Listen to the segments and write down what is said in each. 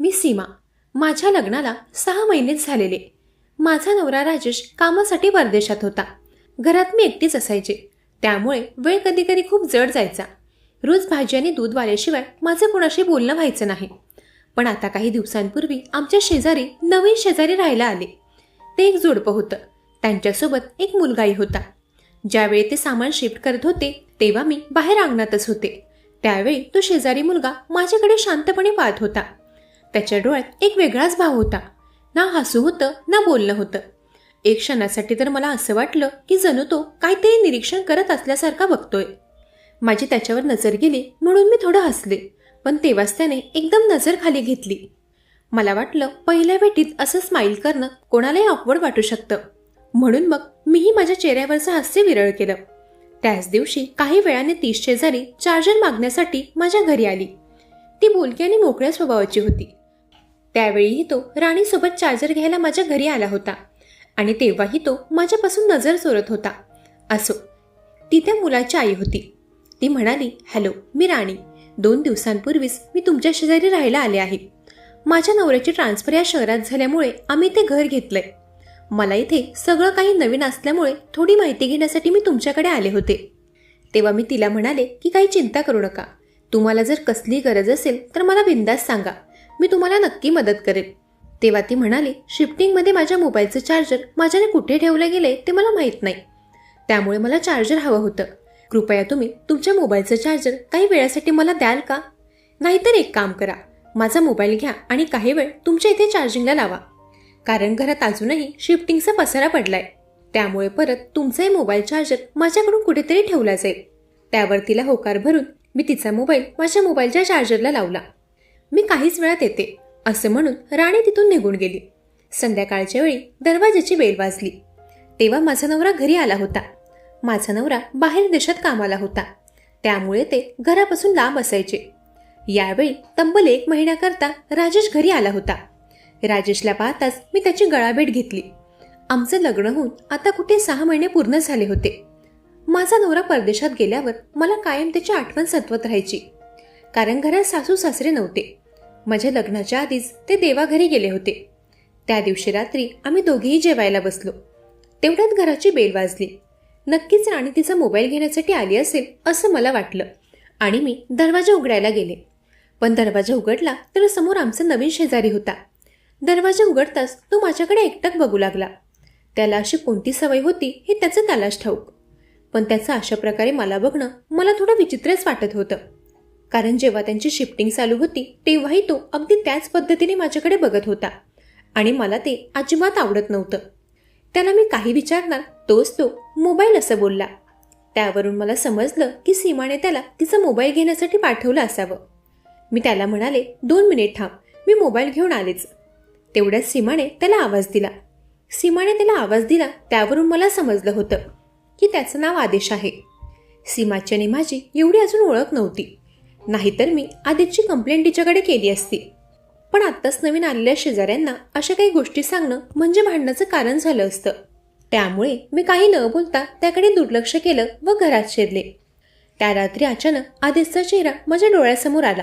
मी सीमा. माझ्या लग्नाला सहा महिनेच झालेले. माझा नवरा राजेश कामासाठी परदेशात होता. घरात मी एकटीच असायचे. त्यामुळे वेळ कधी कधी खूप जड जायचा. रोज भाजी आणि दूध वाल्याशिवाय माझं कोणाशी बोलणं व्हायचं नाही. पण आता काही दिवसांपूर्वी आमच्या शेजारी नवीन शेजारी राहायला आले. ते एक जोडपं होतं. त्यांच्यासोबत एक मुलगाही होता. ज्यावेळी ते सामान शिफ्ट करत होते तेव्हा मी बाहेर अंगणातच होते. त्यावेळी तो शेजारी मुलगा माझ्याकडे शांतपणे पाहत होता. त्याच्या डोळ्यात एक वेगळाच भाव होता. ना हसू होतं ना बोलणं होतं. एक क्षणासाठी तर मला असं वाटलं की जणू तो काहीतरी निरीक्षण करत असल्यासारखा बघतोय. माझी त्याच्यावर नजर गेली म्हणून मी थोडं हसले पण तेव्हाच त्याने एकदम नजर खाली घेतली. मला वाटलं पहिल्या भेटीत असं स्माईल करणं कोणालाही ऑकवर्ड वाटू शकतं. म्हणून मग मीही माझ्या चेहऱ्यावरचं हास्य विरळ केलं. त्याच दिवशी काही वेळाने तीस शेजारी चार्जर मागण्यासाठी माझ्या घरी आली. ती बोलकी आणि मोकळ्या स्वभावाची होती. त्यावेळीही तो राणीसोबत चार्जर घ्यायला माझ्या घरी आला होता आणि तेव्हाही तो माझ्यापासून नजर चोरत होता. असो ती त्या मुलाची आई होती. ती म्हणाली हॅलो मी राणी. दोन दिवसांपूर्वीच मी तुमच्या शेजारी राहायला आले आहे. माझ्या नवऱ्याची ट्रान्सफर या शहरात झाल्यामुळे आम्ही ते घर घेतलंय. मला इथे सगळं काही नवीन असल्यामुळे थोडी माहिती घेण्यासाठी मी तुमच्याकडे आले होते. तेव्हा मी तिला म्हणाले की काही चिंता करू नका. तुम्हाला जर कसली गरज असेल तर मला बिंदास सांगा. मी तुम्हाला नक्की मदत करेन तेव्हा ती म्हणाली शिफ्टिंगमध्ये माझ्या मोबाईलचं चार्जर माझ्याने कुठे ठेवलं गेले ते मला माहीत नाही. त्यामुळे मला चार्जर हवं होतं. कृपया तुम्ही तुमच्या मोबाईलचं चार्जर काही वेळासाठी मला द्याल का? नाहीतर एक काम करा. माझा मोबाईल घ्या आणि काही वेळ तुमच्या इथे चार्जिंगला लावा. कारण घरात अजूनही शिफ्टिंगचा पसारा पडलाय. त्यामुळे परत तुमचाही मोबाईल चार्जर माझ्याकडून कुठेतरी ठेवला जाईल. त्यावर तिला होकार भरून मी तिचा मोबाईल माझ्या मोबाईलच्या चार्जरला लावला. मी काहीच वेळात येते असं म्हणून राणी तिथून निघून गेली. संध्याकाळच्या वेळी दरवाजाची बेल वाजली. तेव्हा माझा नवरा घरी आला होता. माझा नवरा बाहेर देशात कामाला होता. त्यामुळे ते घरापासून लांब असायचे. यावेळी तब्बल एक महिन्याकरता राजेश घरी आला होता. राजेशला पाहताच मी त्याची गळाभेट घेतली. आमचं लग्न होऊन आता कुठे सहा महिने पूर्ण झाले होते. माझा नवरा परदेशात गेल्यावर मला कायम त्याची आठवण सत्वत राहायची. कारण घरात सासू सासरे नव्हते. माझ्या लग्नाच्या आधीच ते देवाघरी गेले होते. त्या दिवशी रात्री आम्ही दोघेही जेवायला बसलो. तेवढ्यात घराची बेल वाजली. नक्कीच राणी तिचा मोबाईल घेण्यासाठी आली असेल असं मला वाटलं आणि मी दरवाजा उघडायला गेले. पण दरवाजा उघडला तर समोर आमचा नवीन शेजारी होता. दरवाजा उघडताच तो माझ्याकडे एकटक बघू लागला. त्याला अशी कोणती सवय होती हे त्याचं त्यालाच ठाऊक. पण त्याचं अशा प्रकारे मला बघणं मला थोडं विचित्रच वाटत होतं. कारण जेव्हा त्यांची शिफ्टिंग चालू होती तेव्हाही तो अगदी त्याच पद्धतीने माझ्याकडे बघत होता. आणि मला ते अजिबात आवडत नव्हतं. त्याला मी काही विचारणार तोच तो मोबाईल असं बोलला. त्यावरून मला समजलं की सीमाने त्याला तिचा मोबाईल घेण्यासाठी पाठवलं असावं. मी त्याला म्हणाले दोन मिनिट थांब मी मोबाईल घेऊन आलेच. तेवढ्याच सीमाने त्याला आवाज दिला. सीमाने त्याला आवाज दिला त्यावरून मला समजलं होतं. की त्याचं नाव आदेश आहे. सीमाची आणि माझी एवढी अजून ओळख नव्हती. नाहीतर मी आदितची कंप्लेंट तिच्याकडे केली असती. पण आत्ताच नवीन आलेल्या शेजाऱ्यांना अशा काही गोष्टी सांगणं म्हणजे भांडणाचं कारण झालं असतं. त्यामुळे मी काही न बोलता त्याकडे दुर्लक्ष केलं व घरात शिरले. त्या रात्री अचानक आदेशचा चेहरा माझ्या डोळ्यासमोर आला.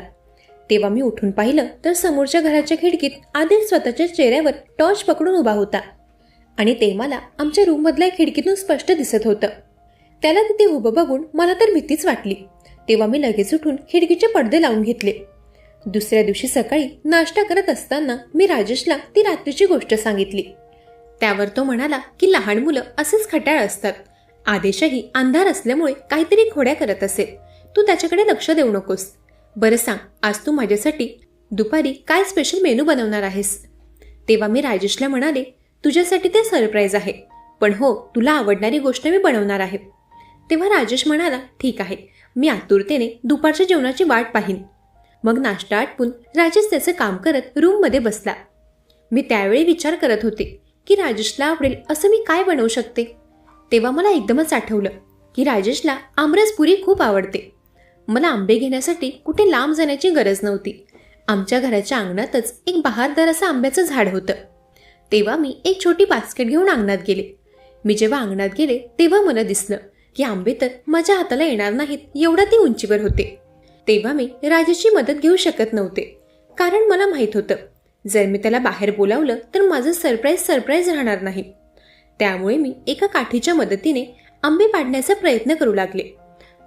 तेव्हा मी उठून पाहिलं तर समोरच्या घराच्या खिडकीत आदेश स्वतःच्या चेहऱ्यावर टॉर्च पकडून उभा होता. आणि ते मला आमच्या रूममधल्या खिडकीतून स्पष्ट दिसत होतं. त्याला तिथे उभं बघून मला तर भीतीच वाटली. तेव्हा मी लगेच उठून खिडकीचे पडदे लावून घेतले. दुसऱ्या दिवशी सकाळी नाश्ता करत असताना मी राजेशला ती रात्रीची गोष्ट सांगितली. त्यावर तो म्हणाला की लहान मुलं असेच खट्याळ असतात. आदेशही अंधार असल्यामुळे काहीतरी खोड्या करत असेल तू त्याच्याकडे लक्ष देऊ नकोस. बरं सांग आज तू माझ्यासाठी दुपारी काय स्पेशल मेनू बनवणार आहेस? तेव्हा मी राजेशला म्हणाले तुझ्यासाठी ते सरप्राईज आहे. पण हो तुला आवडणारी गोष्ट मी बनवणार आहे. तेव्हा राजेश म्हणाला ठीक आहे मी आतुरतेने दुपारच्या जेवणाची वाट पाहीन. मग नाश्ता आटपून राजेश त्याचं काम करत रूममध्ये बसला. मी त्यावेळी विचार करत होते की राजेशला आवडेल असं मी काय बनवू शकते? तेव्हा मला एकदमच आठवलं की राजेशला आमरसपुरी खूप आवडते. मला आंबे घेण्यासाठी कुठे लांब जाण्याची गरज नव्हती. आमच्या घराच्या अंगणातच एक बहारदार असं आंब्याचं झाड होतं. तेव्हा मी एक छोटी बास्केट घेऊन अंगणात गेले. मी जेव्हा अंगणात गेले तेव्हा मला दिसलं की आंबे तर माझ्या हाताला येणार नाहीत एवढा ती उंचीवर होते. तेव्हा मी राजाची मदत घेऊ शकत नव्हते. कारण मला माहीत होतं जर मी त्याला बाहेर बोलावलं तर माझं सरप्राईज सरप्राईज राहणार नाही. त्यामुळे मी एका काठीच्या मदतीने आंबे पाडण्याचा प्रयत्न करू लागले.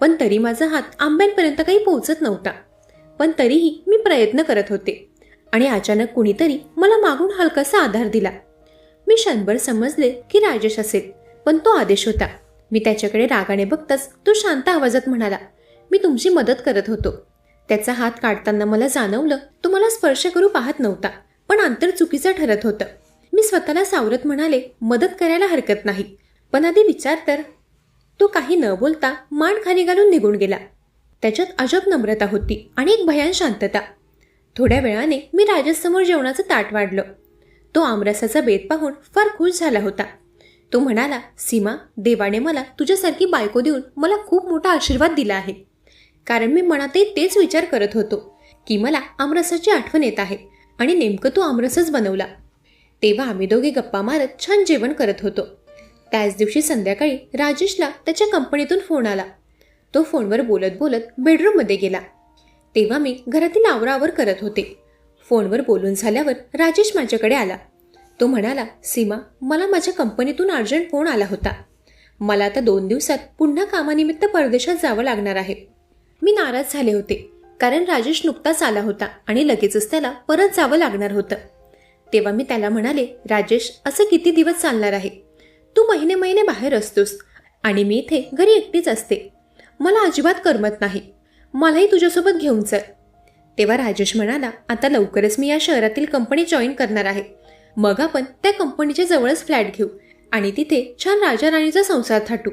पण तरी माझा हात आंब्यांपर्यंत काही पोहोचत नव्हता. पण तरीही मी प्रयत्न करत होते. आणि अचानक कुणीतरी मला मागून हलकासा आधार दिला. मी क्षणभर समजले की राजेश असेल पण तो आदेश होता. मी त्याच्याकडे रागाने बघताच तो शांत आवाजात म्हणाला मी तुमची मदत करत होतो. त्याचा हात काढताना मला जाणवलं तो मला स्पर्श करू पाहत नव्हता पण अंतर चुकीचं ठरत होतं. मी स्वतःला सावरत म्हणाले मदत करायला हरकत नाही. पण आधी विचार तर. तो काही न बोलता मान खाली घालून निघून गेला. त्याच्यात अजब नम्रता होती आणि एक भयान शांतता. थोड्या वेळाने मी राजेशसमोर जेवणाचं ताट वाढलं. तो आमरसाचा बेत पाहून फार खुश झाला होता. तो म्हणाला सीमा देवाने मला तुझ्यासारखी बायको देऊन मला खूप मोठा आशीर्वाद दिला आहे. कारण मी मनातही तेच विचार करत होतो की मला आमरसाची आठवण येत आहे आणि नेमकं तो आमरसच बनवला. तेव्हा आम्ही दोघे गप्पा मारत छान जेवण करत होतो. त्याच दिवशी संध्याकाळी राजेशला त्याच्या कंपनीतून फोन आला. तो फोनवर बोलत बोलत बेडरूममध्ये गेला. तेव्हा मी घरातील आवरावर करत होते. फोनवर बोलून झाल्यावर राजेश माझ्याकडे आला. तो म्हणाला सीमा मला माझ्या कंपनीतून अर्जंट फोन आला होता. मला आता दोन दिवसात पुन्हा कामानिमित्त परदेशात जावं लागणार आहे. मी नाराज झाले होते कारण राजेश नुकताच आला होता आणि लगेचच त्याला परत जावं लागणार होतं. तेव्हा मी त्याला म्हणाले राजेश असं किती दिवस चालणार आहे? तू महिने महिने बाहेर असतोस आणि मी इथे घरी एकटीच असते. मला अजिबात करमत नाही. मलाही तुझ्यासोबत घेऊन चल तेव्हा राजेश म्हणाला आता लवकरच मी या शहरातील कंपनी जॉईन करणार आहे. मग आपण त्या कंपनीच्या जवळच फ्लॅट घेऊ आणि तिथे छान राजा राणीचा संसार थाटू.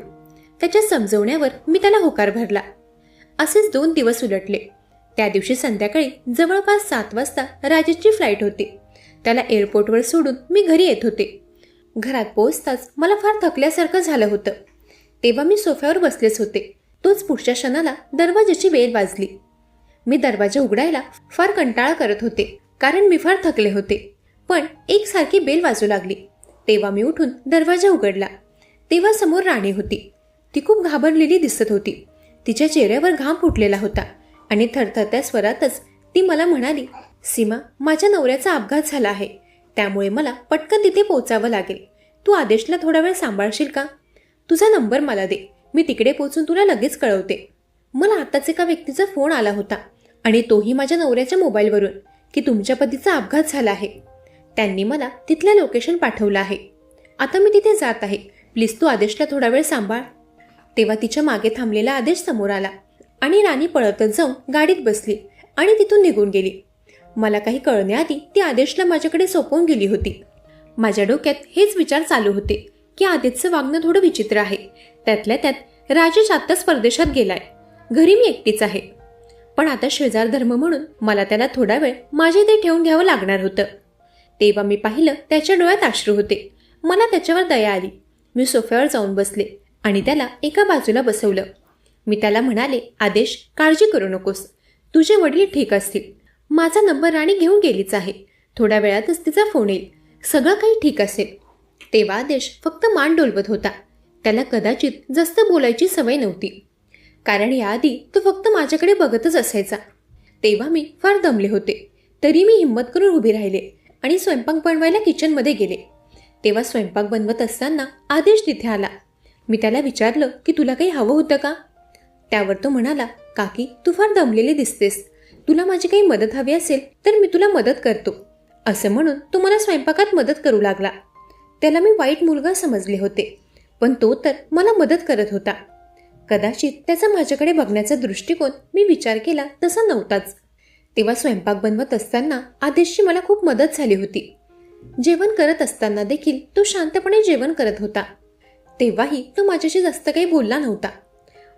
त्याच्या समजवण्यावर मी त्याला होकार भरला. असेच दोन दिवस उलटले. त्या दिवशी संध्याकाळी जवळपास सात वाजता राजेशची फ्लाईट होती. त्याला एअरपोर्टवर सोडून मी घरी येत होते. घरात पोहोचताच मला फार थकल्यासारखं झालं होतं. तेव्हा मी सोफ्यावर बसलेच होते. तोच पुढच्या क्षणाला दरवाजाची वेळ वाजली. मी दरवाजा उघडायला फार कंटाळा करत होते कारण मी फार थकले होते. पण एकसारखी बेल वाजू लागली. तेव्हा मी उठून दरवाजा उघडला. तेव्हा समोर राणी होती. ती खूप घाबरलेली दिसत होती. तिच्या चेहऱ्यावर घाम फुटलेला होता आणि थरथरत्या स्वरातच ती मला म्हणाली सीमा माझ्या नवऱ्याचा अपघात झाला आहे. त्यामुळे मला पटकन तिथे पोचावं लागेल. तू आदेशला थोडा वेळ सांभाळशील का? तुझा नंबर मला दे. मी तिकडे पोचून तुला लगेच कळवते. मला आताच एका व्यक्तीचा फोन आला होता आणि तोही माझ्या नवऱ्याच्या मोबाईलवरून की तुमच्या पतीचा अपघात झाला आहे. त्यांनी मला तिथलं लोकेशन पाठवलं आहे. आता मी तिथे जात आहे. प्लीज तू आदेशला थोडा वेळ सांभाळ. तेव्हा तिच्यामागे थांबलेला आदेश समोर आला आणि राणी पळतच जाऊन गाडीत बसली आणि तिथून निघून गेली. मला काही कळण्याआधी ती आदेशला माझ्याकडे सोपवून गेली होती. माझ्या डोक्यात हेच विचार चालू होते. की आदेशचं वागणं थोडं विचित्र आहे. त्यातल्या त्यात राजेश आत्ताच परदेशात गेलाय. घरी मी एकटीच आहे. पण आता शेजार धर्म म्हणून मला त्याला थोडा वेळ माझ्या इथे ठेवून घ्यावं लागणार होतं. तेव्हा मी पाहिलं त्याच्या डोळ्यात अश्रू होते. मला त्याच्यावर दया आली. मी सोफ्यावर जाऊन बसले आणि त्याला एका बाजूला बसवलं. मी त्याला म्हणाले आदेश काळजी करू नकोस. तुझे वडील ठीक असतील. माझा नंबर राणी घेऊन गेलीच आहे. थोड्या वेळातच तिचा फोन येईल. सगळं काही ठीक असेल. तेव्हा आदेश फक्त मान डोलवत होता. त्याला कदाचित जास्त बोलायची सवय नव्हती. कारण याआधी तो फक्त माझ्याकडे बघतच असायचा. तेव्हा मी फार दमले होते. तरी मी हिंमत करून उभी राहिले आणि स्वयंपाक बनवायला किचनमध्ये गेले. तेव्हा स्वयंपाक बनवत असताना आदेश तिथे आला. मी त्याला विचारलं की तुला काही हवं होतं का? त्यावर तो म्हणाला काकी तू फार दमलेली दिसतेस. तुला माझी काही मदत हवी असेल तर मी तुला मदत करतो. असं म्हणून तो मला स्वयंपाकात मदत करू लागला. त्याला मी वाईट मुलगा समजले होते. पण तो तर मला मदत करत होता. कदाचित त्याचा माझ्याकडे बघण्याचा दृष्टिकोन मी विचार केला तसा नव्हताच. तेव्हा स्वयंपाक बनवत असताना आदेशची मला खूप मदत झाली होती. जेवण करत असताना देखील तो शांतपणे जेवण करत होता. तेव्हाही तो माझ्याशी जास्त काही बोलला नव्हता.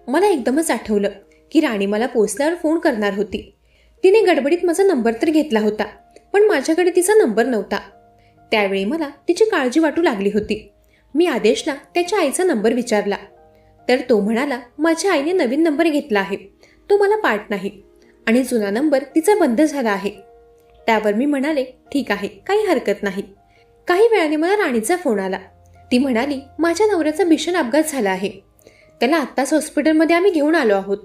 मला एकदमच आठवलं की राणी मला पोचल्यावर फोन करणार होती. तिने गडबडीत माझा नंबर तर घेतला होता पण माझ्याकडे तिचा नंबर नव्हता. त्यावेळी मला तिची काळजी वाटू लागली होती. मी आदेशला त्याच्या आईचा नंबर विचारला. तर तो म्हणाला माझ्या आईने नवीन नंबर घेतला आहे. तो मला पाठ नाही. आणि जुना नंबर तिचा बंद झाला आहे. त्यावर मी म्हणाले ठीक आहे काही हरकत नाही. काही वेळाने मला राणीचा फोन आला. ती म्हणाली माझ्या नवऱ्याचा भीषण अपघात झाला आहे. त्याला आत्ताच हॉस्पिटलमध्ये आम्ही घेऊन आलो आहोत.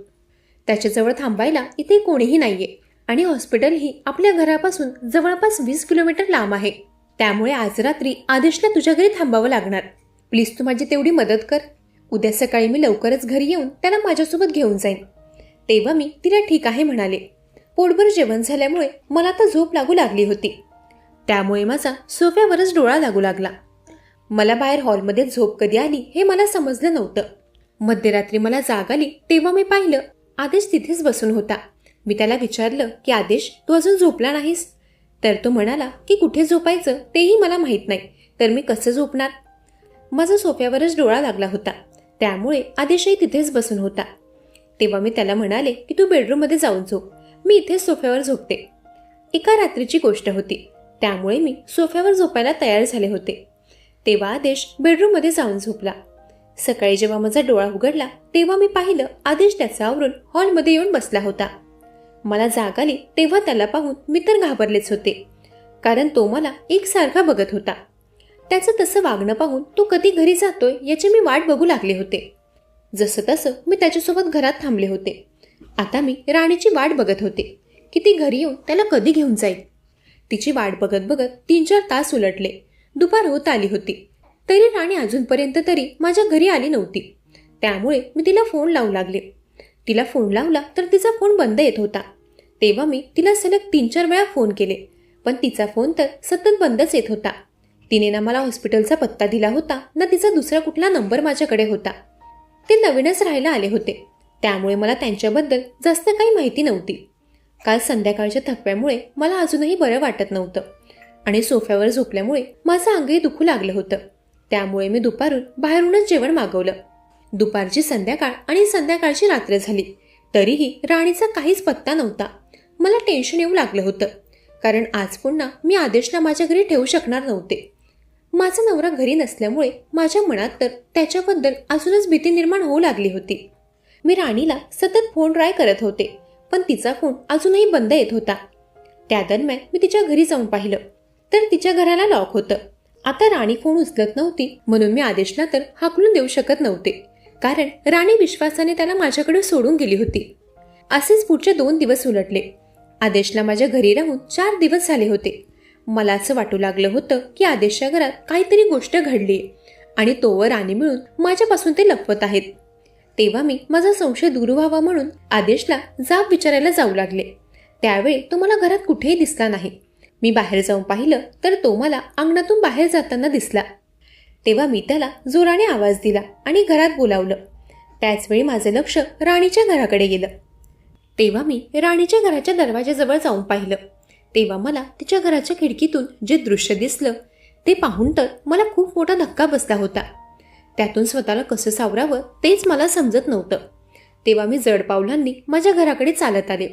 त्याच्याजवळ थांबायला इथे कोणीही नाहीये आणि हॉस्पिटलही आपल्या घरापासून जवळपास वीस किलोमीटर लांब आहे. त्यामुळे आज रात्री आदेशला तुझ्या घरी थांबावं लागणार. प्लीज तू माझी तेवढी मदत कर. उद्या सकाळी मी लवकरच घरी येऊन त्याला माझ्यासोबत घेऊन जाईन. तेव्हा मी तिला ठीक आहे म्हणाले. पोटभर जेवण झाल्यामुळे मला तर झोप लागू लागली होती. त्यामुळे माझा सोफ्यावरच डोळा लागू लागला. मला बाहेर हॉलमध्ये झोप कधी आली हे मला समजलं नव्हतं. मध्यरात्री मला जाग आली तेव्हा मी पाहिलं आदेश तिथेच बसून होता. मी त्याला विचारलं की आदेश तू अजून झोपला नाहीस? तर तो म्हणाला की कुठे झोपायचं? तेही मला माहीत नाही. तर मी कसं झोपणार? माझा सोफ्यावरच डोळा लागला होता. त्यामुळे आदेशही तिथेच बसून होता. तेव्हा मी त्याला म्हणाले की तू बेडरूममध्ये जाऊन झोप. मी इथेच सोफ्यावर झोपते. एका रात्रीची गोष्ट होती. त्यामुळे मी सोफ्यावर झोपायला तयार झाले होते. तेव्हा आदेश बेडरूममध्ये जाऊन झोपला. सकाळी जेव्हा माझा डोळा उघडला तेव्हा मी पाहिलं आदेश त्याचा आवरून हॉलमध्ये येऊन बसला होता. मला जाग आली तेव्हा त्याला पाहून मी तर घाबरलेच होते. कारण तो मला एकसारखा बघत होता. त्याचं तसं वागणं पाहून तो कधी घरी जातोय याची मी वाट बघू लागले होते. जसं तसं मी त्याच्यासोबत घरात थांबले होते. आता मी राणीची वाट बघत होते की ती घरी येऊन त्याला कधी घेऊन जाईल. तिची वाट बघत बघत तीन चार तास उलटले. दुपार होत आली होती. तरी राणी अजूनपर्यंत तरी माझ्या घरी आली नव्हती. त्यामुळे मी तिला फोन लावू लागले. तिला फोन लावला तर तिचा फोन बंद येत होता. तेव्हा मी तिला सलग तीन चार वेळा फोन केले पण तिचा फोन तर सतत बंदच येत होता. तिने ना मला हॉस्पिटलचा पत्ता दिला होता ना तिचा दुसरा कुठला नंबर माझ्याकडे होता. ते नवीनच राहायला आले होते. त्यामुळे मला त्यांच्याबद्दल जास्त काही माहिती नव्हती. काल संध्याकाळच्या थकव्यामुळे मला अजूनही बरं वाटत नव्हतं आणि सोफ्यावर झोपल्यामुळे माझं अंगही दुखू लागलं होतं. त्यामुळे मी दुपारून बाहेरूनच जेवण मागवलं. दुपारची संध्याकाळ आणि संध्याकाळची रात्र झाली. तरीही राणीचा काहीच पत्ता नव्हता. मला टेन्शन येऊ लागलं होतं. कारण आज पुन्हा मी आदेशला माझ्या घरी ठेवू शकणार नव्हते. माझा नवरा घरी नसल्यामुळे माझ्या मनात तर त्याच्याबद्दल अजूनच भीती निर्माण होऊ लागली होती. मी राणीला सतत फोन ट्राय करत होते पण तिचा फोन अजूनही बंद येत होता. त्या दरम्यान मी तिच्या घरी जाऊन पाहिलं. तर तिच्या घराला लॉक होतं. आता राणी फोन उचलत नव्हती म्हणून मी आदेशला तर हाकलून देऊ शकत नव्हते. कारण राणी विश्वासाने त्याला माझ्याकडे सोडून गेली होती. असेच पुढचे दोन दिवस उलटले. आदेशला माझ्या घरी राहून चार दिवस झाले होते. मला असं वाटू लागलं होतं की आदेशच्या घरात काहीतरी गोष्ट घडली आणि तोवर राणी मिळून माझ्यापासून ते लपवत आहेत. तेव्हा मी माझा संशय दूर व्हावा म्हणून आदेशला जाब विचारायला जाऊ लागले. त्यावेळी तो मला घरात कुठेही दिसला नाही. मी बाहेर जाऊन पाहिलं तर तो मला अंगणातून बाहेर जाताना दिसला. तेव्हा मी त्याला जोराने आवाज दिला आणि घरात बोलावलं. त्याचवेळी माझं लक्ष राणीच्या घराकडे गेलं. तेव्हा मी राणीच्या घराच्या दरवाजाजवळ जाऊन पाहिलं. तेव्हा मला तिच्या घराच्या खिडकीतून जे दृश्य दिसलं ते पाहून तर मला खूप मोठा धक्का बसला होता. त्यातून स्वतःला कसं सावरावं तेच मला समजत नव्हतं. तेव्हा मी जड पावलांनी माझ्या घराकडे चालत आले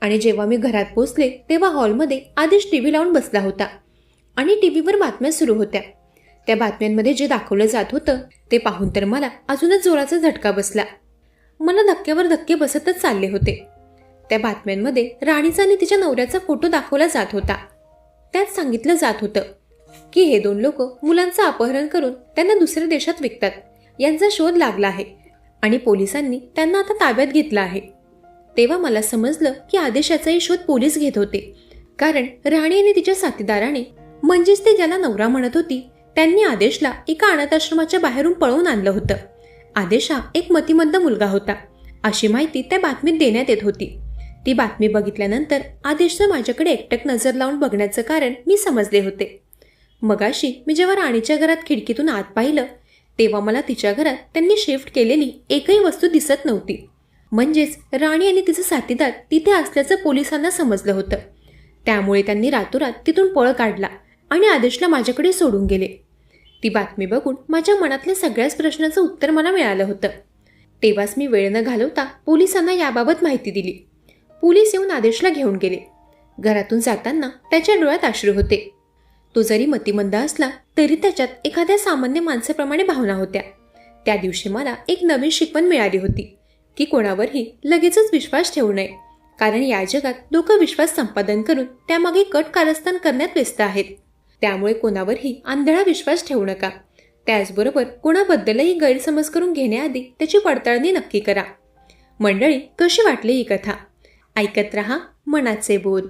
आणि जेव्हा मी घरात पोचले तेव्हा हॉलमध्ये आदेश टी व्ही लावून बसला होता आणि टी व्हीवर बातम्या सुरू होत्या. त्या बातम्यांमध्ये जे दाखवलं जात होतं ते पाहून तर मला अजूनच जोराचा झटका बसला. मला धक्क्यावर धक्के बसतच चालले होते. त्या बातम्यांमध्ये राणीचा आणि तिच्या नवऱ्याचा फोटो दाखवला जात होता. त्यात सांगितलं जात होतं की हे दोन लोक मुलांचं अपहरण करून त्यांना दुसऱ्या देशात विकतात. यांचा शोध लागला आहे आणि पोलिसांनी त्यांना आता ताब्यात घेतलं आहे. तेव्हा मला समजलं की आदेशाचाही शोध पोलीस घेत होते. कारण राणी आणि तिच्या साथीदाराने म्हणजेच ते ज्याला नवरा म्हणत होती त्यांनी आदेशला एका अनाथाश्रमाच्या बाहेरून पळवून आणलं होतं. आदेश हा एक मतिमंद मुलगा होता. अशी माहिती त्या बातमीत देण्यात येत होती. ती बातमी बघितल्यानंतर आदेशचं माझ्याकडे एकटक नजर लावून बघण्याचं कारण मी समजले होते. मगाशी मी जेव्हा राणीच्या घरात खिडकीतून आत पाहिलं तेव्हा मला तिच्या घरात त्यांनी शिफ्ट केलेली एकही वस्तू दिसत नव्हती. म्हणजेच राणी आणि तिचं साथीदार तिथे असल्याचं पोलिसांना समजलं होतं. त्यामुळे त्यांनी रातोरात तिथून पळ काढला आणि आदेशला माझ्याकडे सोडून गेले. ती बातमी बघून माझ्या मनातल्या सगळ्याच प्रश्नाचं उत्तर मला मिळालं होतं. तेव्हाच मी वेळ न घालवता पोलिसांना याबाबत माहिती दिली. पोलीस येऊन आदेशला घेऊन गेले. घरातून जाताना त्याच्या डोळ्यात अश्रू होते. तो जरी मतिमंद असला तरी त्याच्यात एखाद्या सामान्य माणसाप्रमाणे भावना होत्या. त्या दिवशी मला एक नवीन शिकवण मिळाली होती की कोणावरही लगेचच विश्वास ठेवू नये कारण या जगात लोक विश्वास संपादन करून त्यामागे कट कारस्थान करण्यात व्यस्त आहेत. त्यामुळे कोणावरही आंधळा विश्वास ठेवू नका. त्याचबरोबर कोणाबद्दलही गैरसमज करून घेण्याआधी त्याची पडताळणी नक्की करा. मंडळी कशी वाटली ही कथा? ऐकत रहा मनाचे बोल.